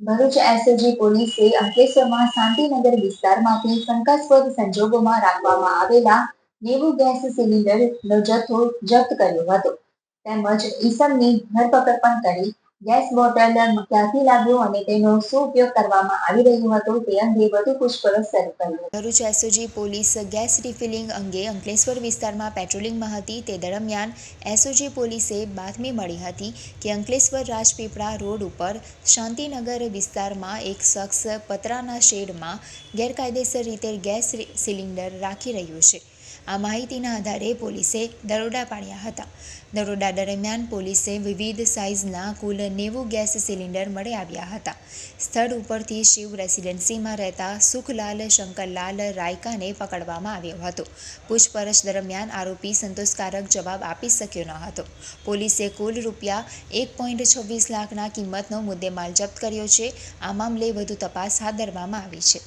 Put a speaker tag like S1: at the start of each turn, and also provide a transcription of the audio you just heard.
S1: Bharuch SOG પોલીસે અંકલેશ્વરમાં શાંતિનગર વિસ્તારમાંથી શંકાસ્પદ સંજોગોમાં રાખવામાં આવેલા નેવું ગેસ સિલિન્ડરનો જથ્થો જપ્ત કર્યો હતો. તેમજ ઈસમની ધરપકડ પણ કરી ગેસ બોટલ ક્યાંથી લાવ્યો અને તેનો શું ઉપયોગ કરવામાં આવી રહ્યો હતો તે અંગે વધુ પૂછપરછ શરૂ કરી Bharuch SOG police gas refilling અંગે અંકલેશ્વર વિસ્તારમાં પેટ્રોલિંગમાં હતી તે દરમિયાન એસઓજી પોલીસે બાતમી મળી હતી કે અંકલેશ્વર રાજપીપળા રોડ ઉપર શાંતિનગર વિસ્તારમાં એક શખ્સ પતરાના શેડમાં ગેરકાયદેસર રીતે ગેસ સિલિન્ડર રાખી રહ્યું છે. આ માહિતીના આધારે પોલીસે દરોડા પાડ્યા હતા. દરોડા દરમિયાન પોલીસે વિવિધ સાઇઝના કુલ નેવું ગેસ સિલિન્ડર મળી આવ્યા હતા. સ્થળ ઉપરથી શિવ રેસિડેન્સીમાં રહેતા સુખલાલ શંકરલાલ રાયકાને પકડવામાં આવ્યો હતો. પૂછપરછ દરમિયાન આરોપી સંતોષકારક જવાબ આપી શક્યો ન હતો. પોલીસે કુલ રૂપિયા એક પોઈન્ટ છવ્વીસ લાખના કિંમતનો મુદ્દેમાલ જપ્ત કર્યો છે. આ મામલે વધુ તપાસ હાથ ધરવામાં આવી છે.